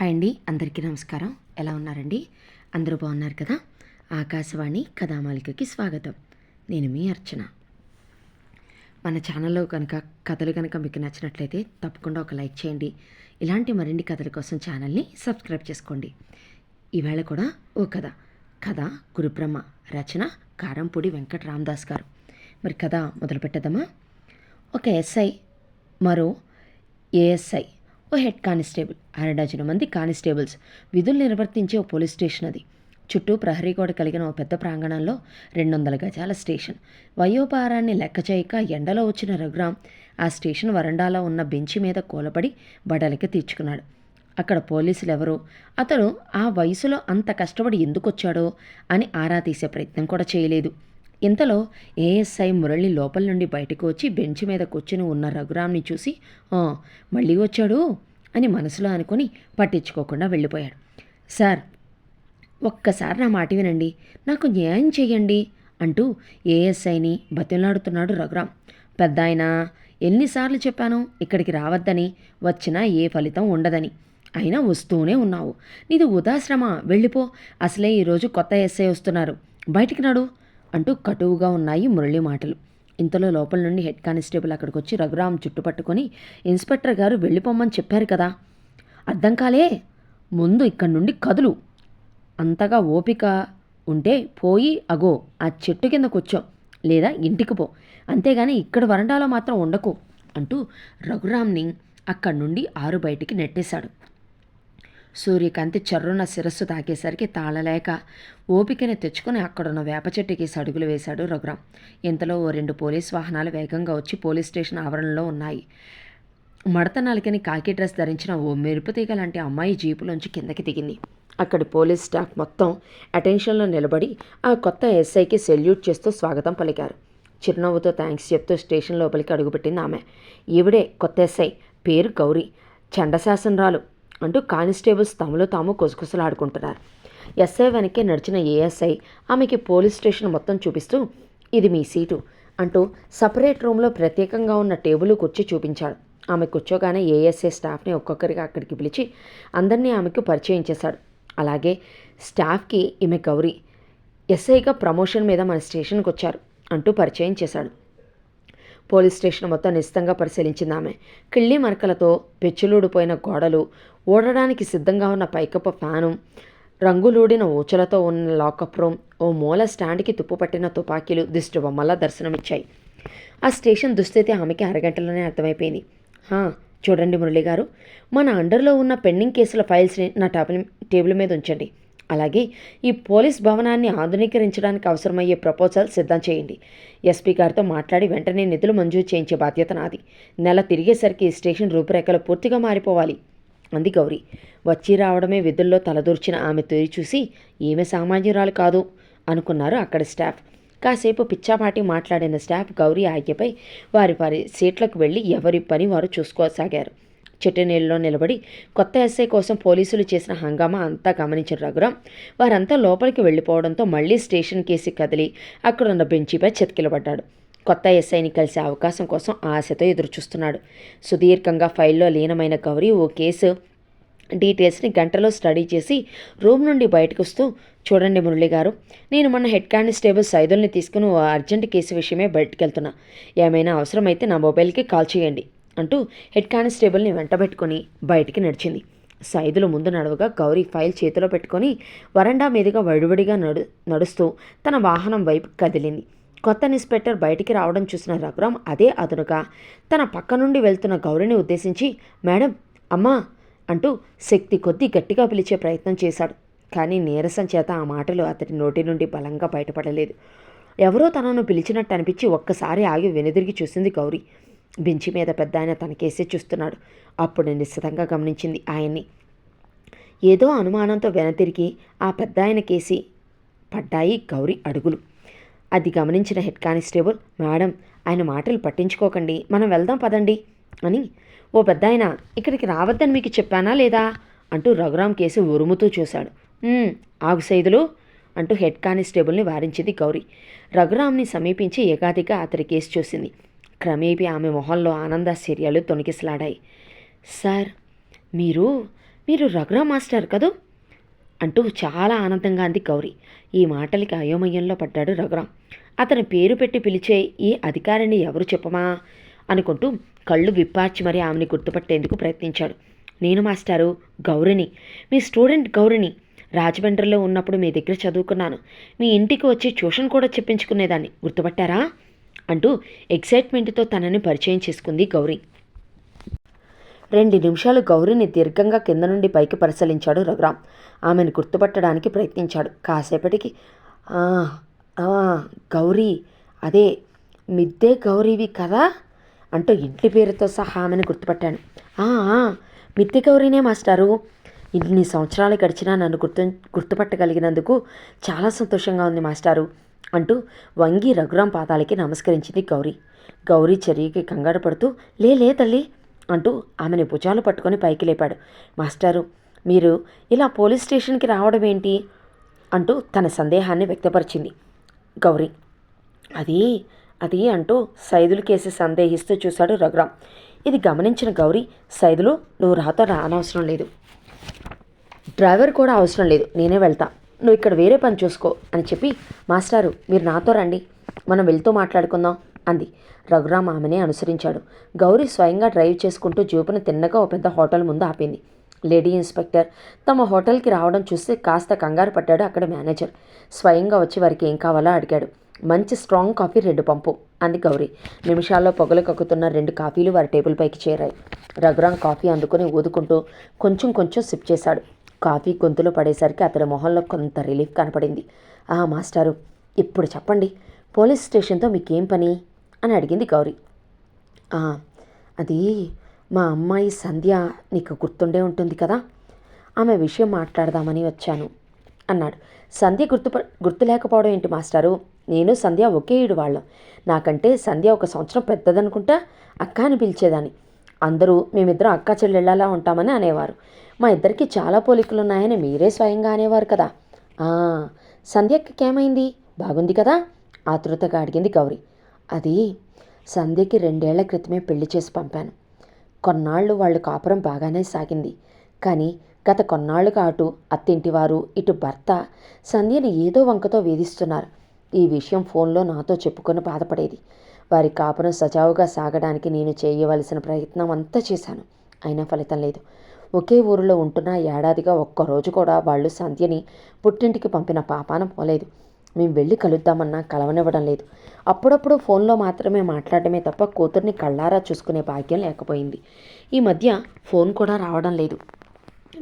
Hi అండి అందరికీ నమస్కారం. ఎలా ఉన్నారండి? అందరూ బాగున్నారు కదా? ఆకాశవాణి కథామాలికకి స్వాగతం. నేను మీ అర్చన. మన ఛానల్లో కనుక కథలు కనుక మీకు నచ్చినట్లయితే తప్పకుండా ఒక లైక్ చేయండి. ఇలాంటి మరిన్ని కథల కోసం ఛానల్ని సబ్స్క్రైబ్ చేసుకోండి. ఈవేళ కూడా ఓ కథ. కథ గురుబ్రహ్మ రచన కారంపూడి వెంకట రామదాస్ గారు. మరి కథ మొదలు ఒక ఎస్ఐ మరో ఏఎస్ఐ. ఓ హెడ్ కానిస్టేబుల్ అరడజను మంది కానిస్టేబుల్స్ విధులు నిర్వర్తించే ఓ పోలీస్ స్టేషన్ అది. చుట్టూ ప్రహరీ గోడ కలిగిన ఓ పెద్ద ప్రాంగణంలో రెండు వందల గజాల స్టేషన్. వయోపారాన్ని లెక్క చేయక ఎండలో వచ్చిన రఘురాం ఆ స్టేషన్ వరండాలో ఉన్న బెంచి మీద కూలపడి బడలికి తీర్చుకున్నాడు. అక్కడ పోలీసులు ఎవరు అతను ఆ వయసులో అంత కష్టపడి ఎందుకొచ్చాడో అని ఆరా తీసే ప్రయత్నం కూడా చేయలేదు. ఇంతలో ఏఎస్ఐ మురళి లోపల నుండి బయటకు వచ్చి బెంచ్ మీద కూర్చుని ఉన్న రఘురామ్ని చూసి మళ్ళీ వచ్చాడు? అని మనసులో అనుకొని పట్టించుకోకుండా వెళ్ళిపోయాడు. సార్ ఒక్కసారి నా మాట వినండి. నాకు న్యాయం చేయండి అంటూ ఏఎస్ఐని బతిలాడుతున్నాడు రఘురామ్. పెద్ద ఆయన ఎన్నిసార్లు చెప్పాను ఇక్కడికి రావద్దని. వచ్చినా ఏ ఫలితం ఉండదని. అయినా వస్తూనే ఉన్నావు. నీది ఉదాశ్రమ. వెళ్ళిపో. అసలే ఈరోజు కొత్త ఎస్ఐ వస్తున్నారు. బయటికి నాడు అంటూ కటువుగా ఉన్నాయి మురళి మాటలు. ఇంతలో లోపల నుండి హెడ్ కానిస్టేబుల్ అక్కడికి వచ్చి రఘురామ్ చుట్టుపట్టుకొని ఇన్స్పెక్టర్ గారు వెళ్ళిపోమ్మని చెప్పారు కదా. అర్థం కాలే? ముందు ఇక్కడి నుండి కదులు. అంతగా ఓపిక ఉంటే పోయి అగో ఆ చెట్టు కింద కూర్చో లేదా ఇంటికి పో. అంతేగాని ఇక్కడ వరండాలో మాత్రం ఉండకు అంటూ రఘురామ్ని అక్కడి నుండి ఆరు బయటికి నెట్టేశాడు. సూర్యకాంతి చర్రున శిరస్సు తాకేసరికి తాళలేక ఓపికని తెచ్చుకొని అక్కడున్న వేప చెట్టుకి సడుగులు వేశాడు రఘురాం ఇంతలో ఓ రెండు పోలీస్ వాహనాలు వేగంగా వచ్చి పోలీస్ స్టేషన్ ఆవరణలో ఉన్నాయి. మడత నలికని కాకి డ్రెస్ ధరించిన ఓ మెరుపు తీగ లాంటి అమ్మాయి జీపులోంచి కిందకి దిగింది. అక్కడి పోలీస్ స్టాఫ్ మొత్తం అటెన్షన్లో నిలబడి ఆ కొత్త ఎస్ఐకి సెల్యూట్ చేస్తూ స్వాగతం పలికారు. చిరునవ్వుతో థ్యాంక్స్ చెప్తూ స్టేషన్ లోపలికి అడుగుపెట్టింది ఆమె. ఈవిడే కొత్త ఎస్ఐ. పేరు గౌరీ. చండశాసనరాలు అంటూ కానిస్టేబుల్స్ తమలో తాము కొసకొసలాడుకుంటున్నారు. ఎస్ఐ వెనకే నడిచిన ఏఎస్ఐ ఆమెకి పోలీస్ స్టేషన్ మొత్తం చూపిస్తూ ఇది మీ సీటు అంటూ సపరేట్ రూమ్లో ప్రత్యేకంగా ఉన్న టేబుల్ కూర్చి చూపించాడు. ఆమె కూర్చోగానే ఏఎస్ఐ స్టాఫ్ని ఒక్కొక్కరిగా అక్కడికి పిలిచి అందరినీ ఆమెకు పరిచయం చేశాడు. అలాగే స్టాఫ్కి ఈమె గౌరీ ఎస్ఐగా ప్రమోషన్ మీద మన స్టేషన్కి వచ్చారు అంటూ పరిచయం చేశాడు. పోలీస్ స్టేషన్ మొత్తం నిశితంగా పరిశీలించింది ఆమె. కిళ్ళి మరకలతో పెచ్చులూడిపోయిన గోడలు ఓడడానికి సిద్ధంగా ఉన్న పైకప్పు ఫ్యాను రంగులూడిన ఊచలతో ఉన్న లాకప్ రూమ్ ఓ మూల స్టాండ్కి తుప్పు పట్టిన తుపాకీలు దిష్టి బొమ్మలా దర్శనమిచ్చాయి. ఆ స్టేషన్ దుస్థితి ఆమెకి అరగంటలోనే అర్థమైపోయింది. "హా, చూడండి మురళి గారు మన అండర్లో ఉన్న పెండింగ్ కేసుల ఫైల్స్ని నా టేబుల్ టేబుల్ మీద ఉంచండి. అలాగే ఈ పోలీస్ భవనాన్ని ఆధునీకరించడానికి అవసరమయ్యే ప్రపోజల్ సిద్ధం చేయండి. ఎస్పీ గారితో మాట్లాడి వెంటనే నిధులు మంజూరు చేయించే బాధ్యత నాది. నెల తిరిగేసరికి ఈ స్టేషన్ రూపురేఖలు పూర్తిగా మారిపోవాలి. అంది గౌరీ. వచ్చి రావడమే విధుల్లో తలదూర్చిన ఆమె తొరి చూసి ఈమె సామాన్యురాలు కాదు అనుకున్నారు అక్కడి స్టాఫ్. కాసేపు పిచ్చాపాటి మాట్లాడిన స్టాఫ్ గౌరీ ఆజ్ఞపై వారి వారి సీట్లకు వెళ్ళి ఎవరి పని వారు చూసుకోసాగారు. చెట్టు నీళ్ళలో నిలబడి కొత్త ఎస్ఐ కోసం పోలీసులు చేసిన హంగామా అంతా గమనించిన రఘురాం వారంతా లోపలికి వెళ్ళిపోవడంతో మళ్ళీ స్టేషన్ కేసి కదిలి అక్కడున్న బెంచిపై చెతికిలబడ్డాడు. కొత్త ఎస్ఐని కలిసే అవకాశం కోసం ఆశతో ఎదురుచూస్తున్నాడు. సుదీర్ఘంగా ఫైల్లో లీనమైన గౌరీ ఓ కేసు డీటెయిల్స్ని గంటలో స్టడీ చేసి రూమ్ నుండి బయటకు వస్తూ చూడండి మురళి గారు నేను మొన్న హెడ్ కానిస్టేబుల్ సైదుల్ని తీసుకుని ఓ అర్జెంట్ కేసు విషయమే బయటకు వెళ్తున్నా ఏమైనా అవసరమైతే నా మొబైల్కి కాల్ చేయండి. అంటూ హెడ్ కానిస్టేబుల్ని వెంటబెట్టుకొని బయటికి నడిచింది. సైదులు ముందు నడవగా గౌరీ ఫైల్ చేతిలో పెట్టుకొని వరండా మీదుగా వడివడిగా నడు నడుస్తూ తన వాహనం వైపు కదిలింది. కొత్త ఇన్స్పెక్టర్ బయటికి రావడం చూసిన రఘురాం అదే అదునుగా తన పక్క నుండి వెళ్తున్న గౌరిని ఉద్దేశించి మేడం అమ్మా అంటూ శక్తి కొద్దీ గట్టిగా పిలిచే ప్రయత్నం చేశాడు. కానీ నీరసం చేత ఆ మాటలు అతడి నోటి నుండి బలంగా బయటపడలేదు. ఎవరో తనను పిలిచినట్టు అనిపించి ఒక్కసారి ఆగి వెనుదిరిగి చూసింది గౌరీ. బెంచి మీద పెద్ద ఆయన తనకేసి చూస్తున్నాడు. అప్పుడు నిశ్చితంగా గమనించింది ఆయన్ని. ఏదో అనుమానంతో వెనతిరిగి ఆ పెద్ద ఆయనకేసి పడ్డాయి గౌరీ అడుగులు. అది గమనించిన హెడ్ కానిస్టేబుల్ మేడం ఆయన మాటలు పట్టించుకోకండి. మనం వెళ్దాం పదండి అని ఓ పెద్ద ఆయన ఇక్కడికి రావద్దని మీకు చెప్పానా లేదా? అంటూ రఘురామ్ కేసు ఉరుముతూ చూశాడు. ఆగు సైదులు అంటూ హెడ్ కానిస్టేబుల్ని వారించింది గౌరీ. రఘురామ్ని సమీపించి ఏకాదిగా అతడి కేసు చూసింది. క్రమేపీ ఆమె మొహంలో ఆనందాశ్చర్యాలు తొణికిసలాడాయి. సార్ మీరు మీరు రఘురా మాస్టర్ కదూ? అంటూ చాలా ఆనందంగా అంది గౌరీ. ఈ మాటలకి అయోమయంలో పడ్డాడు రఘురాం అతని పేరు పెట్టి పిలిచే ఈ అధికారిని ఎవరు చెప్పమా? అనుకుంటూ కళ్ళు విప్పార్చి మరీ ఆమెని గుర్తుపట్టేందుకు ప్రయత్నించాడు. నేను మాస్టారు గౌరిని. మీ స్టూడెంట్ గౌరిని. రాజమండ్రిలో ఉన్నప్పుడు మీ దగ్గర చదువుకున్నాను. మీ ఇంటికి వచ్చి ట్యూషన్ కూడా చెప్పించుకునేదాన్ని. గుర్తుపట్టారా? అంటూ ఎక్సైట్మెంట్తో తనని పరిచయం చేసుకుంది గౌరీ. రెండు నిమిషాలు గౌరీని దీర్ఘంగా కింద నుండి పైకి పరిశీలించాడు రఘురాం. ఆమెను గుర్తుపట్టడానికి ప్రయత్నించాడు. కాసేపటికి గౌరీ అదే మిద్దే గౌరీవి కదా? అంటూ ఇంటి పేరుతో సహా ఆమెను గుర్తుపట్టాను "ఆ, ఆ, గౌరీనే మాస్టారు. ఇన్ని సంవత్సరాలు గడిచినా నన్ను గుర్తు గుర్తుపట్టగలిగినందుకు చాలా సంతోషంగా ఉంది మాస్టారు. అంటూ వంగి రఘురాం పాదాలకి నమస్కరించింది గౌరీ. గౌరీ చర్యకి కంగారు పడుతూ లే లే తల్లి అంటూ ఆమెని భుజాలు పట్టుకొని పైకి లేపాడు. మాస్టారు మీరు ఇలా పోలీస్ స్టేషన్కి రావడం ఏంటి? అంటూ తన సందేహాన్ని వ్యక్తపరిచింది గౌరీ. అది అది అంటూ సైదులు కేసి సందేహిస్తూ చూశాడు రఘురాం. ఇది గమనించిన గౌరీ సైదులు నువ్వు రాతో రానవసరం లేదు. డ్రైవర్ కూడా అవసరం లేదు నేనే వెళ్తా. నువ్వు ఇక్కడ వేరే పని చూసుకో అని చెప్పి మాస్టారు మీరు నాతో రండి. మనం వెళ్తూ మాట్లాడుకుందాం అంది. రఘురామ్ ఆమెనే అనుసరించాడు. గౌరీ స్వయంగా డ్రైవ్ చేసుకుంటూ జీపును తిన్నగా ఓ పెద్ద హోటల్ ముందు ఆపింది. లేడీ ఇన్స్పెక్టర్ తమ హోటల్కి రావడం చూసి కాస్త కంగారు పడ్డాడు అక్కడ మేనేజర్. స్వయంగా వచ్చి వారికి ఏం కావాలో అడిగాడు. మంచి స్ట్రాంగ్ కాఫీ రెండు పంపు అంది గౌరీ. నిమిషాల్లో పొగలు కక్కుతున్న రెండు కాఫీలు వారి టేబుల్ పైకి చేరాయి. రఘురామ్ కాఫీ అందుకుని ఊదుకుంటూ కొంచెం కొంచెం సిప్ చేశాడు. కాఫీ గొంతులో పడేసరికి అతడి మొహంలో కొంత రిలీఫ్ కనపడింది. ఆ మాస్టారు ఇప్పుడు చెప్పండి. పోలీస్ స్టేషన్తో మీకేం పని? అని అడిగింది గౌరీ. అది మా అమ్మాయి సంధ్య నీకు గుర్తుండే ఉంటుంది కదా? ఆమె విషయం మాట్లాడదామని వచ్చాను అన్నాడు. సంధ్య గుర్తు గుర్తు లేకపోవడం ఏంటి మాస్టారు? నేను సంధ్య ఒకే ఈడు వాళ్ళం. నాకంటే సంధ్య ఒక సంవత్సరం పెద్దదనుకుంటా అక్క అని పిలిచేదాన్ని. అందరూ మేమిద్దరం అక్క చెల్లెళ్ళలా ఉంటామని అనేవారు. మా ఇద్దరికి చాలా పోలికలు ఉన్నాయని మీరే స్వయంగా అనేవారు కదా. "ఆ, సంధ్యకేమైంది బాగుంది కదా? ఆతృతగా అడిగింది గౌరీ. అది సంధ్యకి రెండేళ్ళ క్రితమే పెళ్ళి చేసి పంపాను. కొన్నాళ్ళు వాళ్ళు కాపురం బాగానే సాగింది. కానీ గత కొన్నాళ్ళుగా అటు అత్తింటివారు ఇటు భర్త సంధ్యని ఏదో వంకతో వేధిస్తున్నారు. ఈ విషయం ఫోన్లో నాతో చెప్పుకొని బాధపడేది. వారి కాపురం సజావుగా సాగడానికి నేను చేయవలసిన ప్రయత్నం అంతా చేశాను. అయినా ఫలితం లేదు. ఒకే ఊరిలో ఉంటున్న ఏడాదిగా ఒక్కరోజు కూడా వాళ్ళు సంధ్యని పుట్టింటికి పంపిన పాపాన పోలేదు. మేము వెళ్ళి కలుద్దామన్నా కలవనివ్వడం లేదు. అప్పుడప్పుడు ఫోన్లో మాత్రమే మాట్లాడమే తప్ప కూతుర్ని కళ్ళారా చూసుకునే భాగ్యం లేకపోయింది. ఈ మధ్య ఫోన్ కూడా రావడం లేదు.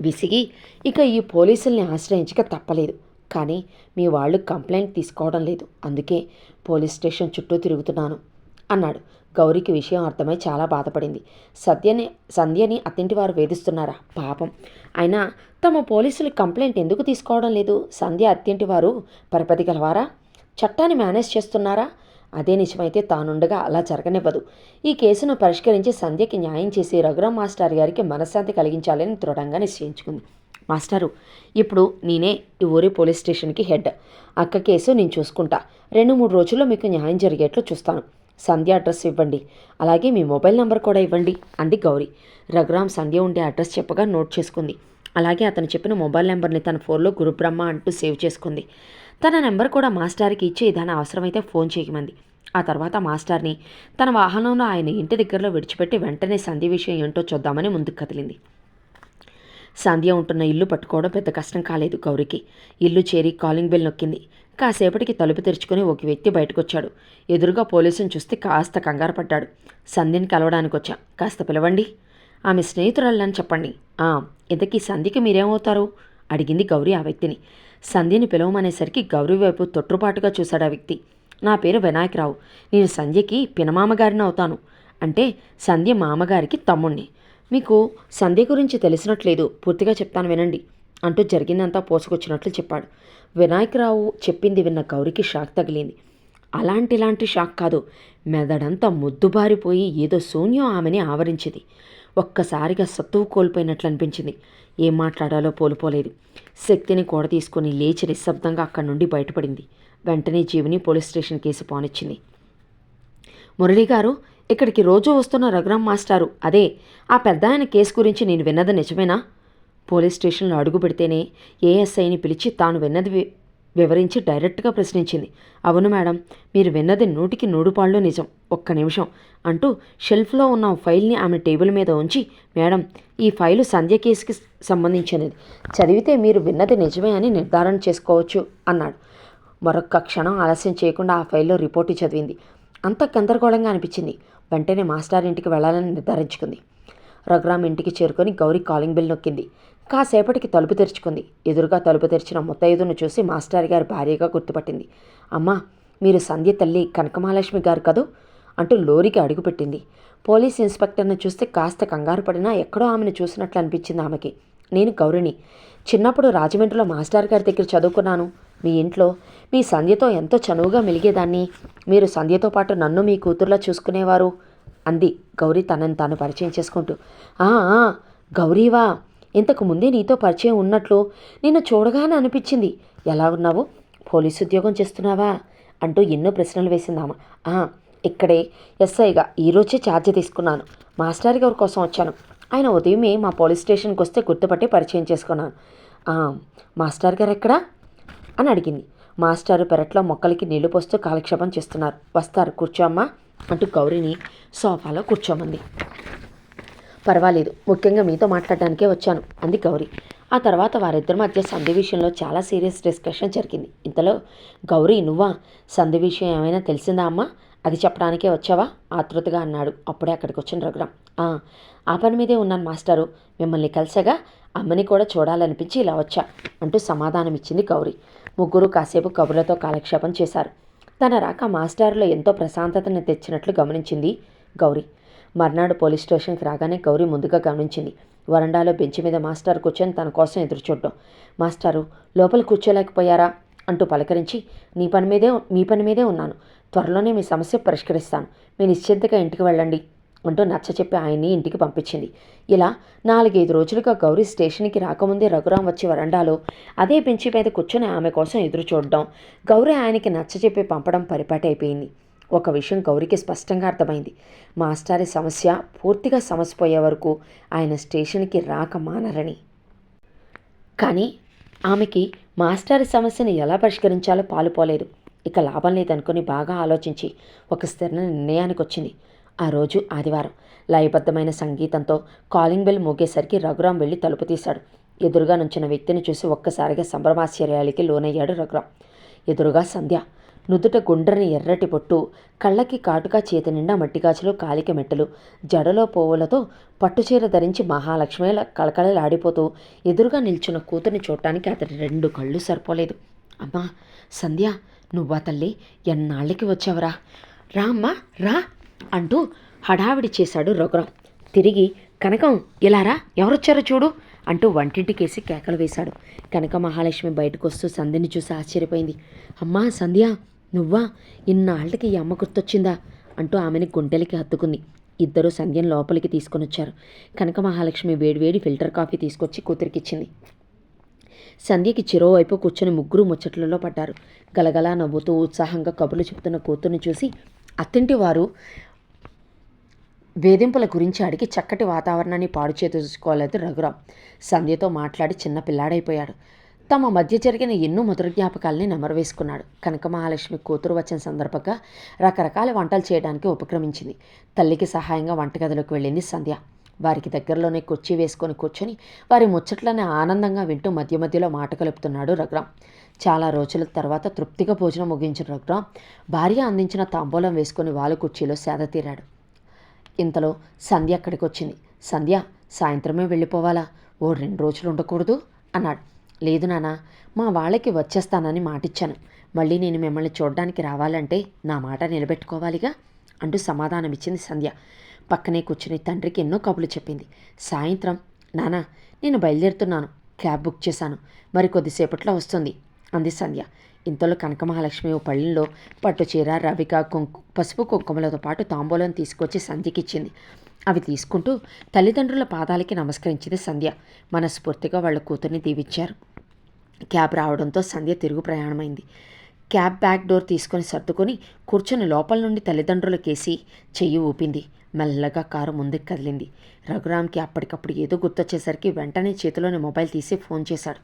విసిగి ఇక ఈ పోలీసుల్ని ఆశ్రయించక తప్పలేదు. కానీ మీ వాళ్ళు కంప్లైంట్ తీసుకోవడం లేదు. అందుకే పోలీస్ స్టేషన్ చుట్టూ తిరుగుతున్నాను. అన్నాడు. గౌరికి విషయం అర్థమై చాలా బాధపడింది. సత్యని సంధ్యని అత్తింటి వారు వేధిస్తున్నారా? పాపం. అయినా తమ పోలీసులు కంప్లైంట్ ఎందుకు తీసుకోవడం లేదు? సంధ్య అత్తింటి వారు పరపతి గలవారా? చట్టాన్ని మేనేజ్ చేస్తున్నారా? అదే నిజమైతే తానుండగా అలా జరగనివ్వదు. ఈ కేసును పరిష్కరించి సంధ్యకి న్యాయం చేసి రఘురాం మాస్టర్ గారికి మనశ్శాంతి కలిగించాలని దృఢంగా నిశ్చయించుకుంది. మాస్టారు ఇప్పుడు నేనే ఈ ఊరి పోలీస్ స్టేషన్కి హెడ్. అక్క కేసు నేను చూసుకుంటా. రెండు మూడు రోజుల్లో మీకు న్యాయం జరిగేట్లు చూస్తాను. సంధ్య అడ్రస్ ఇవ్వండి. అలాగే మీ మొబైల్ నెంబర్ కూడా ఇవ్వండి. అంది గౌరీ. రఘురామ్ సంధ్య ఉండే అడ్రస్ చెప్పగా నోట్ చేసుకుంది. అలాగే అతను చెప్పిన మొబైల్ నెంబర్ని తన ఫోన్లో గురుబ్రహ్మ అంటూ సేవ్ చేసుకుంది. తన నెంబర్ కూడా మాస్టర్కి ఇచ్చి ఏదైనా అవసరమైతే ఫోన్ చేయమంది. ఆ తర్వాత మాస్టర్ని తన వాహనంలో ఆయన ఇంటి దగ్గరలో విడిచిపెట్టి వెంటనే సంధ్య విషయం ఏంటో చూద్దామని ముందుకు కదిలింది. సంధ్య ఉంటున్న ఇల్లు పట్టుకోవడం పెద్ద కష్టం కాలేదు గౌరికి. ఇల్లు చేరి కాలింగ్ బెల్ నొక్కింది. కాసేపటికి తలుపు తెరుచుకుని ఒక వ్యక్తి బయటకొచ్చాడు. ఎదురుగా పోలీసుని చూస్తే కాస్త కంగారు పడ్డాడు. సంధ్యని కలవడానికి వచ్చా కాస్త పిలవండి. ఆమె స్నేహితురాలని చెప్పండి. ఆ ఇంతకీ సంధ్యకి మీరేమవుతారు? అడిగింది గౌరీ ఆ వ్యక్తిని. సంధ్యని పిలవమనేసరికి గౌరీ వైపు తొట్టుపాటుగా చూశాడు ఆ వ్యక్తి. నా పేరు వినాయకరావు. నేను సంధ్యకి పినమామగారిని అవుతాను. అంటే సంధ్య మామగారికి తమ్ముణ్ణి. మీకు సంధ్య గురించి తెలిసినట్లేదు. పూర్తిగా చెప్తాను వినండి. అంటూ జరిగిందంతా పోసుకొచ్చినట్లు చెప్పాడు. వినాయకరావు చెప్పింది విన్న గౌరికి షాక్ తగిలింది. అలాంటిలాంటి షాక్ కాదు. మెదడంతా ముద్దుబారిపోయి ఏదో శూన్యం ఆమెని ఆవరించింది. ఒక్కసారిగా సత్తువు కోల్పోయినట్లు అనిపించింది ఏం మాట్లాడాలో పోలుపోలేదు. శక్తిని కూడ తీసుకుని లేచి నిశ్శబ్దంగా అక్కడి నుండి బయటపడింది. వెంటనే జీవిని పోలీస్ స్టేషన్ కేసు పోనిచ్చింది. మురళి గారు ఇక్కడికి రోజు వస్తున్న రఘురామ్ మాస్టారు. అదే ఆ పెద్ద ఆయన కేసు గురించి నేను విన్నది నిజమేనా? పోలీస్ స్టేషన్లో అడుగు పెడితేనే ఏఎస్ఐని పిలిచి తాను విన్నది వివరించి డైరెక్ట్గా ప్రశ్నించింది. అవును మేడం మీరు విన్నది నూటికి నూడుపాళ్ళు నిజం. ఒక్క నిమిషం అంటూ షెల్ఫ్లో ఉన్న ఫైల్ని ఆమె టేబుల్ మీద ఉంచి మేడం ఈ ఫైలు సంధ్య కేసుకి సంబంధించినది. చదివితే మీరు విన్నది నిజమే అని నిర్ధారణ చేసుకోవచ్చు అన్నాడు. మరొక్క క్షణం ఆలస్యం చేయకుండా ఆ ఫైల్లో రిపోర్టు చదివింది. అంత గందరగోళంగా అనిపించింది. వెంటనే మాస్టర్ ఇంటికి వెళ్ళాలని నిర్ధారించుకుంది. రఘురామ్ ఇంటికి చేరుకొని గౌరీ కాలింగ్ బిల్ నొక్కింది. కాసేపటికి తలుపు తెరుచుకుంది. ఎదురుగా తలుపు తెరిచిన ముత్తైదును చూసి మాస్టర్ గారి భార్యగా గుర్తుపట్టింది. అమ్మా మీరు సంధ్య తల్లి కనకమహాలక్ష్మి గారు కదూ? అంటూ లోరికి అడుగుపెట్టింది పోలీస్ ఇన్స్పెక్టర్ని చూస్తే కాస్త కంగారు పడినా ఎక్కడో ఆమెను చూసినట్లు అనిపించింది ఆమెకి. నేను గౌరిని. చిన్నప్పుడు రాజమండ్రిలో మాస్టర్ గారి దగ్గర చదువుకున్నాను. మీ ఇంట్లో మీ సంధ్యతో ఎంతో చనువుగా మెలిగేదాన్ని. మీరు సంధ్యతో పాటు నన్ను మీ కూతుర్లా చూసుకునేవారు అంది గౌరీ తనని తాను పరిచయం చేసుకుంటూ. "ఆ, ఆ, గౌరీవా! ఇంతకు ముందే నీతో పరిచయం ఉన్నట్లు నిన్ను చూడగానే అనిపించింది. ఎలా ఉన్నావు? పోలీసు ఉద్యోగం చేస్తున్నావా? అంటూ ఎన్నో ప్రశ్నలు వేసిందామ. "ఆ, ఇక్కడే ఎస్ఐగా ఈరోజే ఛార్జ్ తీసుకున్నాను. మాస్టర్ గారి కోసం వచ్చాను. ఆయన ఉదయమే మా పోలీస్ స్టేషన్కి వస్తే గుర్తుపట్టి పరిచయం చేసుకున్నాను. మాస్టర్ గారు ఎక్కడా? అని అడిగింది. మాస్టారు పెరట్లో మొక్కలకి నీళ్ళు పోస్తూ కాలక్షేపం చేస్తున్నారు. వస్తారు కూర్చోమ్మా అంటూ గౌరిని సోఫాలో కూర్చోమంది. పర్వాలేదు. ముఖ్యంగా మీతో మాట్లాడడానికే వచ్చాను. అంది గౌరీ. ఆ తర్వాత వారిద్దరి మధ్య సంధి విషయంలో చాలా సీరియస్ డిస్కషన్ జరిగింది. ఇంతలో గౌరీ నువ్వా? సంధి విషయం ఏమైనా తెలిసిందా అమ్మా? అది చెప్పడానికే వచ్చావా? ఆతృతగా అన్నాడు. అప్పుడే అక్కడికి వచ్చిన రఘురాం "ఆ, పని మీదే ఉన్నాను మాస్టారు. మిమ్మల్ని కలిసగా అమ్మని కూడా చూడాలనిపించి ఇలా వచ్చా అంటూ సమాధానం ఇచ్చింది గౌరీ. ముగ్గురు కాసేపు కబుర్లతో కాలక్షేపం చేశారు. తన రాక మాస్టారులో ఎంతో ప్రశాంతతను తెచ్చినట్లు గమనించింది గౌరీ. మర్నాడు పోలీస్ స్టేషన్కి రాగానే గౌరీ ముందుగా గమనించింది. వరండాలో బెంచ్ మీద మాస్టర్ కూర్చొని తన కోసం ఎదురుచూడ్డం. మాస్టారు లోపల కూర్చోలేకపోయారా? అంటూ పలకరించి నీ పని మీదే మీ పని మీదే ఉన్నాను. త్వరలోనే మీ సమస్య పరిష్కరిస్తాను. మీ నిశ్చింతగా ఇంటికి వెళ్ళండి అంటూ నచ్చ చెప్పి ఆయన్ని ఇంటికి పంపించింది. ఇలా నాలుగైదు రోజులుగా గౌరీ స్టేషన్కి రాకముందే రఘురాం వచ్చి వరండాలో అదే బెంచి మీద కూర్చొని ఆమె కోసం ఎదురు చూడడం గౌరీ ఆయనకి నచ్చ చెప్పి పంపడం పరిపాటి అయిపోయింది. ఒక విషయం గౌరికి స్పష్టంగా అర్థమైంది. మాస్టారి సమస్య పూర్తిగా సమసిపోయే వరకు ఆయన స్టేషన్కి రాక మానరని. కానీ ఆమెకి మాస్టారి సమస్యను ఎలా పరిష్కరించాలో పాలుపోలేదు ఇక లాభం లేదనుకుని బాగా ఆలోచించి ఒక స్థిర నిర్ణయానికి వచ్చింది ఆ రోజు ఆదివారం లయబద్ధమైన సంగీతంతో కాలింగ్ బెల్ మోగేసరికి రఘురాం వెళ్ళి తలుపు తీశాడు. ఎదురుగా నుంచిన వ్యక్తిని చూసి ఒక్కసారిగా సంభ్రమాశ్చర్యాలకి లోనయ్యాడు రఘురాం ఎదురుగా సంధ్య నుదుట గుండ్రని ఎర్రటి పొట్టు కళ్ళకి కాటుగా చేతి నిండా మట్టిగాచులు కాలిక మెట్టలు జడలో పోవులతో పట్టుచీర ధరించి మహాలక్ష్మిల కళకళలాడిపోతూ ఎదురుగా నిల్చున్న కూతుర్ని చూడటానికి అతడి రెండు కళ్ళు సరిపోలేదు. అమ్మా సంధ్య నువ్వా తల్లి ఎన్నాళ్ళకి వచ్చావురా? రా అమ్మా రా అంటూ హడావిడి చేశాడు రఘురాం. తిరిగి కనకం ఇలా రా ఎవరొచ్చారో చూడు అంటూ వంటింటికేసి కేకలు వేశాడు. కనక మహాలక్ష్మి బయటకు వస్తూ సంధ్యని చూసి ఆశ్చర్యపోయింది. అమ్మా సంధ్య నువ్వా? ఇన్నాళ్ళకి ఈ అమ్మ గుర్తొచ్చిందా? అంటూ ఆమెని గుండెలకి హత్తుకుంది. ఇద్దరూ సంధ్యం లోపలికి తీసుకొని వచ్చారు కనక మహాలక్ష్మి వేడివేడి ఫిల్టర్ కాఫీ తీసుకొచ్చి కూతురికిచ్చింది. సంధ్యకి చిరోవైపు కూర్చొని ముగ్గురు ముచ్చట్లలో పడ్డారు. గలగలా నవ్వుతూ ఉత్సాహంగా కబుర్లు చెప్తున్న కూతుర్ని చూసి అత్తింటి వారు వేధింపుల గురించి అడిగి చక్కటి వాతావరణాన్ని పాడు చేసుకోలేదు రఘురాం సంధ్యతో మాట్లాడి చిన్న పిల్లాడైపోయాడు. తమ మధ్య జరిగిన ఎన్నో మధుర జ్ఞాపకాలని నెమరవేసుకున్నాడు. కనక మహాలక్ష్మి కూతురు వచ్చిన సందర్భంగా రకరకాల వంటలు చేయడానికి ఉపక్రమించింది. తల్లికి సహాయంగా వంటగదిలోకి వెళ్ళింది సంధ్య. వారికి దగ్గరలోనే కుర్చీ వేసుకొని కూర్చొని వారి ముచ్చట్లని ఆనందంగా వింటూ మధ్య మధ్యలో మాట కలుపుతున్నాడు రఘురాం చాలా రోజుల తర్వాత తృప్తిగా భోజనం ముగించిన రఘురాం భార్య అందించిన తాంబూలం వేసుకొని వాళ్ళు కుర్చీలో సేద తీరాడు. ఇంతలో సంధ్య అక్కడికి వచ్చింది సంధ్య సాయంత్రమే వెళ్ళిపోవాలా? ఓ రెండు రోజులు ఉండకూడదు? అన్నాడు. లేదు నానా మా వాళ్ళకి వచ్చేస్తానని మాటిచ్చాను. మళ్ళీ నేను మిమ్మల్ని చూడడానికి రావాలంటే నా మాట నిలబెట్టుకోవాలిగా అంటూ సమాధానమిచ్చింది సంధ్య. పక్కనే కూర్చుని తండ్రికి ఎన్నో కబులు చెప్పింది. సాయంత్రం నానా నేను బయలుదేరుతున్నాను. క్యాబ్ బుక్ చేశాను. మరి కొద్దిసేపట్లో వస్తుంది అంది సంధ్య. ఇంతలో కనకమహాలక్ష్మి ఓ పళ్ళెంలో పట్టుచీర రవిక కుంకు పసుపు కుంకుమలతో పాటు తాంబూలం తీసుకొచ్చి సంధ్యకిచ్చింది. ఇచ్చింది అవి తీసుకుంటూ తల్లిదండ్రుల పాదాలకి నమస్కరించింది సంధ్య మనస్ఫూర్తిగా వాళ్ళ కూతుర్ని దీవించారు. క్యాబ్ రావడంతో సంధ్య తిరుగు ప్రయాణమైంది. క్యాబ్ బ్యాక్ డోర్ తీసుకొని సర్దుకొని కూర్చొని లోపల నుండి తల్లిదండ్రులకేసి చెయ్యి ఊపింది. మెల్లగా కారు ముందుకు కదిలింది. రఘురామ్కి అప్పటికప్పుడు ఏదో గుర్తొచ్చేసరికి వెంటనే చేతిలోని మొబైల్ తీసి ఫోన్ చేశాడు.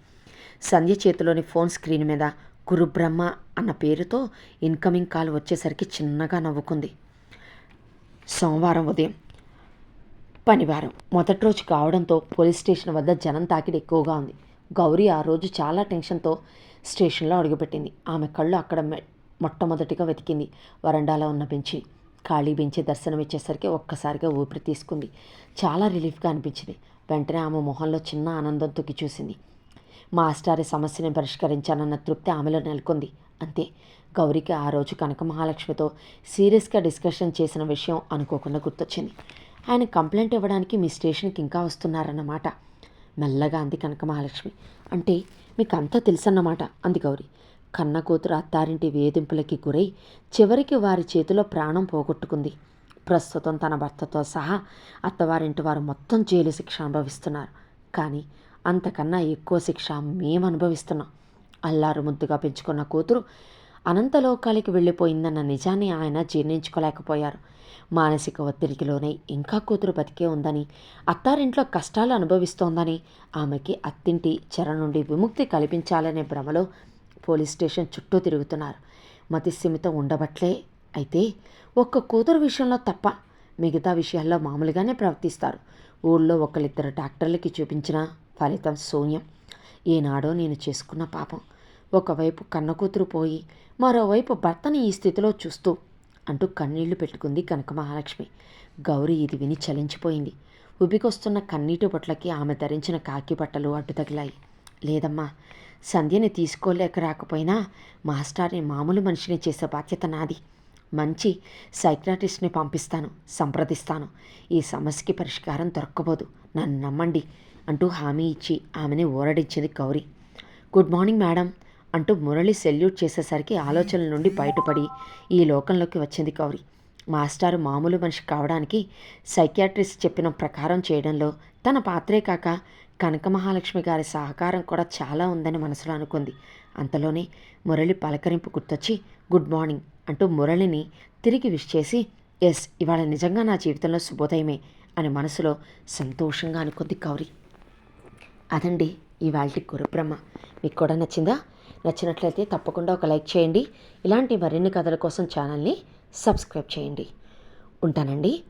సంధ్య చేతిలోని ఫోన్ స్క్రీన్ మీద గురుబ్రహ్మ అన్న పేరుతో ఇన్కమింగ్ కాల్ వచ్చేసరికి చిన్నగా నవ్వుకుంది. సోమవారం ఉదయం పనివారం. మొదటి రోజు కావడంతో పోలీస్ స్టేషన్ వద్ద జనం తాకిడి ఎక్కువగా ఉంది. గౌరీ ఆ రోజు చాలా టెన్షన్తో స్టేషన్లో అడుగుపెట్టింది. ఆమె కళ్ళు అక్కడ మె- మొట్టమొదటిగా వెతికింది. వరండాలో ఉన్న బెంచి. ఖాళీ బెంచి దర్శనం ఇచ్చేసరికి ఒక్కసారిగా ఊపిరి తీసుకుంది. చాలా రిలీఫ్గా అనిపించింది. వెంటనే ఆమె మొహంలో చిన్న ఆనందం తొక్కి చూసింది. మాస్టారి సమస్యని పరిష్కరించానన్న తృప్తి ఆమెలో నెలకొంది. అంతే. గౌరికి ఆ రోజు కనక మహాలక్ష్మితో సీరియస్గా డిస్కషన్ చేసిన విషయం అనుకోకుండా గుర్తొచ్చింది. ఆయన కంప్లైంట్ ఇవ్వడానికి మీ స్టేషన్కి ఇంకా వస్తున్నారన్నమాట. మెల్లగా అంది కనక మహాలక్ష్మి అంటే మీకు అంతా తెలుసన్నమాట అంది గౌరి. కన్న కూతురు అత్తారింటి వేధింపులకి గురై చివరికి వారి చేతిలో ప్రాణం పోగొట్టుకుంది. ప్రస్తుతం తన భర్తతో సహా అత్తవారింటి వారు మొత్తం జైలు శిక్ష అనుభవిస్తున్నారు. కానీ అంతకన్నా ఎక్కువ శిక్ష మేము అనుభవిస్తున్నాం అల్లారు ముద్దుగా పెంచుకున్న కూతురు అనంతలోకాలకి వెళ్ళిపోయిందన్న నిజాన్ని ఆయన జీర్ణించుకోలేకపోయారు. మానసిక ఒత్తిడికిలోనే ఇంకా కూతురు బతికే ఉందని అత్తారింట్లో కష్టాలు అనుభవిస్తోందని ఆమెకి అత్తింటి చెర నుండి విముక్తి కల్పించాలనే భ్రమలో పోలీస్ స్టేషన్ చుట్టూ తిరుగుతున్నారు. మతిస్థిమితం ఉండబట్లే అయితే ఒక్క కూతురు విషయంలో తప్ప మిగతా విషయాల్లో మామూలుగానే ప్రవర్తిస్తారు. ఊళ్ళో ఒకళ్ళిద్దరు డాక్టర్లకి చూపించిన ఫలితం శూన్యం. ఏనాడో నేను చేసుకున్న పాపం. ఒకవైపు కన్న కూతురు పోయి మరోవైపు భర్తని ఈ స్థితిలో చూస్తూ అంటూ కన్నీళ్ళు పెట్టుకుంది కనక మహాలక్ష్మి. గౌరీ ఇది విని చలించిపోయింది. ఉబికొస్తున్న కన్నీటి బొట్లకి ఆమె ధరించిన కాకి బట్టలు అడ్డు తగిలాయి. లేదమ్మా సంధ్యని తీసుకోలేక రాకపోయినా మాస్టర్ని మామూలు మనిషిని చేసే బాధ్యత నాది. మంచి సైక్రాటిస్ట్ని పంపిస్తాను సంప్రదిస్తాను. ఈ సమస్యకి పరిష్కారం దొరక్కబోదు నన్ను నమ్మండి అంటూ హామీ ఇచ్చి ఆమెని ఊరడించింది గౌరీ. Good morning madam. అంటూ మురళి సెల్యూట్ చేసేసరికి ఆలోచనల నుండి బయటపడి ఈ లోకంలోకి వచ్చింది కౌరి మాస్టారు మామూలు మనిషి కావడానికి సైకియాట్రిస్ట్ చెప్పిన ప్రకారం చేయడంలో తన పాత్రే కాక కనక మహాలక్ష్మి గారి సహకారం కూడా చాలా ఉందని మనసులో అనుకుంది. అంతలోనే మురళి పలకరింపు గుర్తొచ్చి గుడ్ మార్నింగ్ అంటూ మురళిని తిరిగి విష్ చేసి ఎస్ ఇవాళ నిజంగా నా జీవితంలో శుభోదయమే అని మనసులో సంతోషంగా అనుకుంది కౌరి అదండి ఇవాళ గురుబ్రహ్మ. మీకు కూడా నచ్చిందా? నచ్చినట్లయితే తప్పకుండా ఒక లైక్ చేయండి. ఇలాంటి మరిన్ని కథల కోసం ఛానల్ని సబ్స్క్రైబ్ చేయండి. ఉంటానండి.